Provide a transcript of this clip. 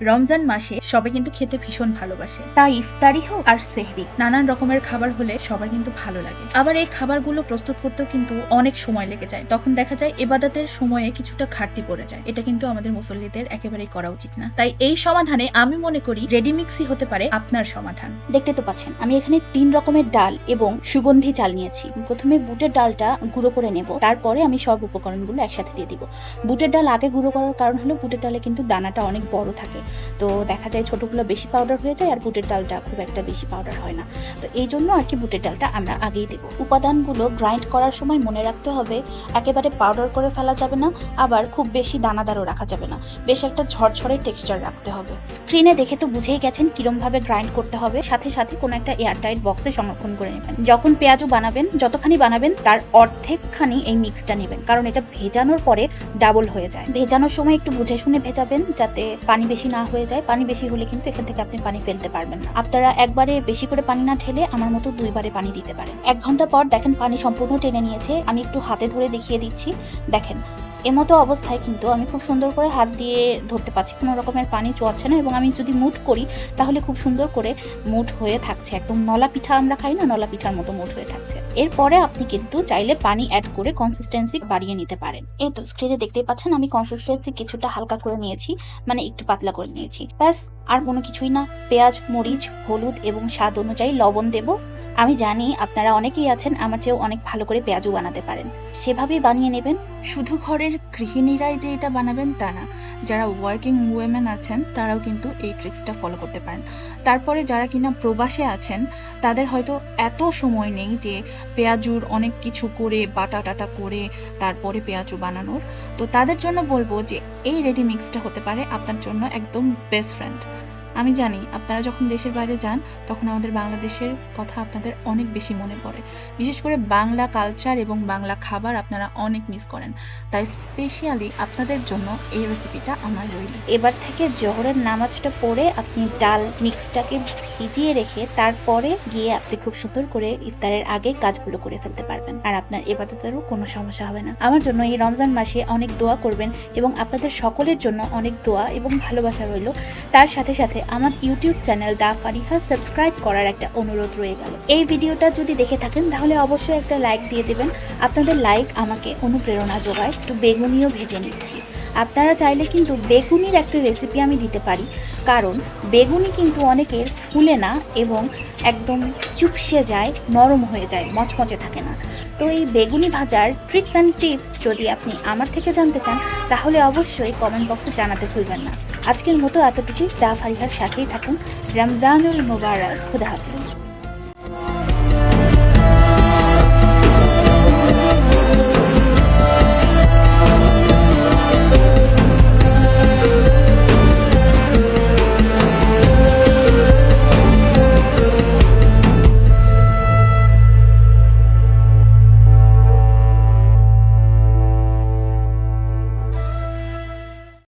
রমজান মাসে সবাই কিন্তু খেতে ভীষণ ভালোবাসে। তা ইফতারি হোক আর সেহরি, নানান রকমের খাবার হলে সবার কিন্তু ভালো লাগে। আবার এই খাবারগুলো প্রস্তুত করতেও কিন্তু অনেক সময় লেগে যায়। তখন দেখা যায় এবাদাতের সময়ে কিছুটা ঘাটতি পড়ে যায়। এটা কিন্তু আমাদের মুসল্লিদের একেবারেই করা উচিত না। তাই এই সমাধানে আমি মনে করি রেডি মিক্সই হতে পারে আপনার সমাধান। দেখতে তো পাচ্ছেন, আমি এখানে তিন রকমের ডাল এবং সুগন্ধি চাল নিয়েছি। প্রথমে বুটের ডালটা গুঁড়ো করে নেব। তারপরে আমি সব উপকরণগুলো একসাথে দিয়ে দিব। বুটের ডাল আগে গুঁড়ো করার কারণ হলো বুটের ডালে কিন্তু দানাটা অনেক বড় থাকে। তো দেখা যায় ছোটগুলো বেশি পাউডার হয়ে যায় আর বুটের ডালটা খুব একটা বেশি পাউডার হয় না। তো এই জন্য আর কি বুটের ডালটা আমরা আগেই দেব। উপাদানগুলো গ্রাইন্ড করার সময় মনে রাখতে হবে, একেবারে পাউডার করে ফেলা যাবে না, আবার খুব বেশি দানাদারও রাখা যাবে না। বেশ একটা ঝরঝরে টেক্সচার রাখতে হবে। স্ক্রিনে দেখে তো বুঝেই গেছেন কিরম ভাবে গ্রাইন্ড করতে হবে। সাথে সাথে কোনো একটা এয়ারটাইট বক্সে সংরক্ষণ করে নেবেন। যখন পেঁয়াজও বানাবেন, যতখানি বানাবেন, তার অর্ধেকখানি এই মিক্সটা নেবেন। কারণ এটা ভেজানোর পরে ডাবল হয়ে যায়। ভেজানোর সময় একটু বুঝে শুনে ভেজাবেন, যাতে পানি বেশি না হয়ে যায়, পানি বেশি হলে কিন্তু এখান থেকে আপনি পানি ফেলতে পারবেন না। আপনারা একবারে বেশি করে পানি না ঠেলে আমার মতো দুইবারে পানি দিতে পারেন। এক ঘণ্টা পর দেখেন পানি সম্পূর্ণ টেনে নিয়েছে, আমি একটু হাতে ধরে দেখিয়ে দিচ্ছি। দেখেন এমতো অবস্থায় কিন্তু আমি খুব সুন্দর করে হাত দিয়ে ধরতে পারছি। কোনো রকমের পানি চোয়াচ্ছে না এবং আমি যদি মুঠ করি, তাহলে খুব সুন্দর করে মুঠ হয়ে থাকছে। একদম নলা পিঠা আমরা খাই না, নলা পিঠার মতো মুঠ হয়ে থাকছে। এরপরে আপনি কিন্তু চাইলে পানি অ্যাড করে কনসিস্টেন্সি বাড়িয়ে নিতে পারেন। এই তো স্ক্রিনে দেখতেই পাচ্ছেন, আমি কনসিস্টেন্সি কিছুটা হালকা করে নিয়েছি মানে একটু পাতলা করে নিয়েছি। ব্যাস, আর কোনো কিছুই না। পেঁয়াজ, মরিচ, হলুদ এবং স্বাদ অনুযায়ী লবণ দেব। আমি জানি আপনারা অনেকেই আছেন, আমার চেয়েও অনেক ভালো করে পেঁয়াজও বানাতে পারেন। সেভাবেই বানিয়ে নেবেন। শুধু ঘরের গৃহিণীরাই যে এটা বানাবেন তা না, যারা ওয়ার্কিং উইমেন আছেন, তারাও কিন্তু এই ট্রিক্সটা ফলো করতে পারেন। তারপরে যারা কিনা প্রবাসে আছেন, তাদের হয়তো এত সময় নেই যে পেঁয়াজুর অনেক কিছু করে, বাটা টাটা করে, তারপরে পেঁয়াজু বানানোর। তো তাদের জন্য বলব যে, এই রেডি মিক্সটা হতে পারে আপনার জন্য একদম বেস্ট ফ্রেন্ড আমি জানি আপনারা যখন দেশের বাইরে যান, তখন আমাদের বাংলাদেশের কথা আপনাদের অনেক বেশি মনে পড়ে। বিশেষ করে বাংলা কালচার এবং বাংলা খাবার আপনারা অনেক মিস করেন। তাই স্পেশালি আপনাদের জন্য এই রেসিপিটা আমার রইল। এবার থেকে জোহরের নামাজটা পড়ে আপনি ডাল মিক্সটাকে ভিজিয়ে রেখে তারপরে গিয়ে আপনি খুব সুন্দর করে ইফতারের আগে কাজগুলো করে ফেলতে পারবেন। আর আপনার এবাদতেরও কোনো সমস্যা হবে না। আমার জন্য এই রমজান মাসে অনেক দোয়া করবেন এবং আপনাদের সকলের জন্য অনেক দোয়া এবং ভালোবাসা রইল। তার সাথে সাথে আমার YouTube channel the Fariha subscribe করার একটা অনুরোধ রয়ে গেল। এই ভিডিওটা যদি দেখে থাকেন, তাহলে অবশ্যই একটা লাইক দিয়ে দেবেন। আপনাদের লাইক আমাকে অনুপ্রেরণা যোগায়। একটু বেগুনিও ভেজে নিচ্ছি। আপনারা চাইলে কিন্তু বেগুনির একটা রেসিপি আমি দিতে পারি। কারণ বেগুনি কিন্তু অনেকের ফুলে না এবং একদম চুপসে যায়, নরম হয়ে যায়, মচমচে থাকে না। তো এই বেগুনি ভাজার ট্রিক্স অ্যান্ড টিপস যদি আপনি আমার থেকে জানতে চান, তাহলে অবশ্যই কমেন্ট বক্সে জানাতে ভুলবেন না। আজকের মতো এতটুকুই। দা ফারিহার সাথেই থাকুন। রমজানুল মুবারক। খুদা হাফিজ।